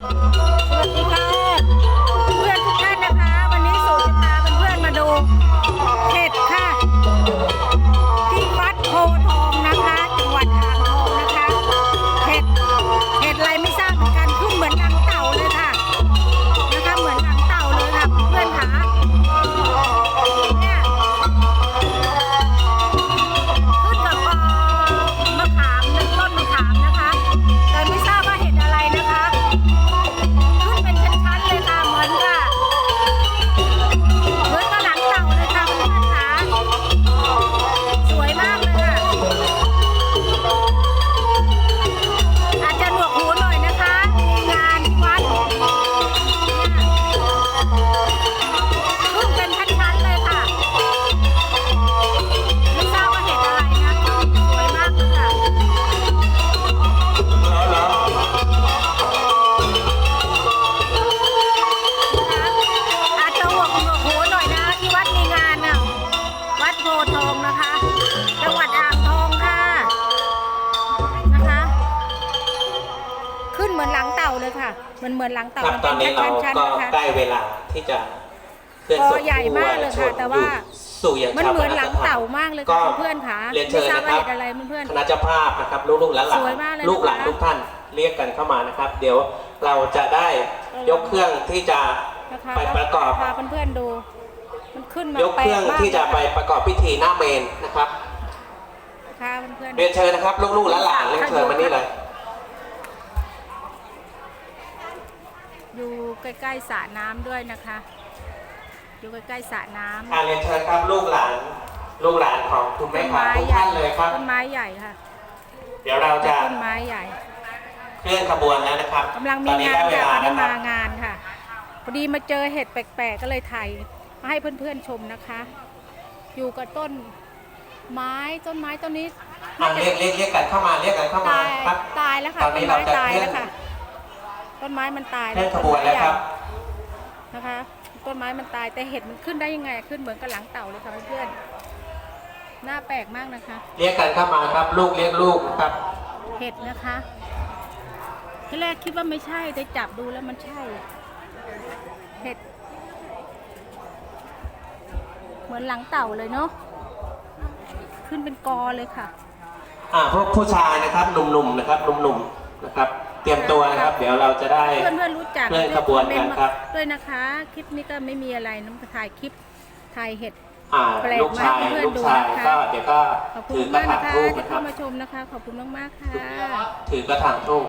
ส พธิ์ทองนะคะ จังหวัดอ่างทองค่ะนะคะ ขึ้นเหมือนหลังเต่าเลยค่ะเหมือนเหมือนหลังเต่าครับตอนนี้เราป็ชั้นก็ๆนะคะ ใกล้เวลาที่จะเคลื่อนศก็พใหญ่มากเลยค่ะผู้แต่ว่าอยู่สู่ยังมันชาเหมือนปหลังสถนเต่ามากเลยก็ค่ะเพื่อนๆค่ะเรียนเชิญไม่ทราบนะคว่ารับเห็ดอะไรเพื่อน คณะเจ้าภาพนะครับลูกๆหลานสวยมากเลยๆลูกหลานนะคะทุกท่านเรียกกันเข้ามานะครับ เดี๋ยวเราจะได้ยกเครื่องที่จะๆนะคะไปประกอบ พาเพื่อนๆดูมัน ขึ้นมายกแปลเครื่องกมากที่จะไปประกอบพิธีหน้าเมนนะครับค่ะเพื่อนๆ เรียนเชิญนะครับลูกๆหลานๆเรียนเชิญมานี่เลย อยู่ใกล้ๆสระน้ำด้วยนะคะ อยู่ใกล้ๆสระน้ำอ่าเรียนเชิญครับลูกหลาน ลูกหลานของคุณแม่ต้นขวัญไม้ทุกใหญ่ท่านเลยครับ ต้นไม้ใหญ่ค่ะเดี๋ยวเราจะต้นไม้ใหญ่เคลื่อนขบวนแล้วนะครับกำลังมีตอนนี้งานได้เวค่ะลาวันนี้นะครัมาบ งานค่ะ พอดีมาเจอเห็ดแปลกๆก็เลยถ่าย มาให้เพื่อนๆชมนะคะ อยู่กับต้นไม้ต้นไม้ต้นนี้อะเรียกเรียกเรียกกันเข้ามาเรียกกันเข้ามาตายครับตายแล้วค่ะตอนต้นี้นไม้เราจะตายเคลื่อนแล้วค่ะ ต้นไม้มันตายเคลื่อนขบวนแล้วครับ นะคะ ต้นไม้มันตายแต่เห็ดมันขึ้นได้ยังไง ขึ้นเหมือนกับหลังเต่าเลยค่ะเพื่อนๆน่าแปลกมากนะคะ เรียกกันเข้ามาครับ ลูกเรียกลูกครับ เห็ดนะคะที่แรกคิดว่าไม่ใช่แต่จับดูแล้วมันใช่ เห็ด เหมือนหลังเต่าเลยเนาะขึ้นเป็นกอเลยค่ะ อ่าพวกผู้ชายนะครับหนุ่มๆนะครับหนุ่มๆนะครับ เตรียมตัวนะครับ เดี๋ยวเราจะได้เพื่อนเพื่อนๆรู้จักเคลื่อนขบวนกันครับด้วยนะคะ คลิปนี้ก็ไม่มีอะไรน้ำถ่ายคลิปถ่ายเห็ดอ่าแปลกลูกชายมากเพื่อนๆลูกชายดูนะคะก็เดี๋ยวก็ขอบคุถืณอกระมากถางนะคะทูบที่นะครัเข้าบมาชมนะคะ ขอบคุณมากๆค่ะถือกระถางทูบ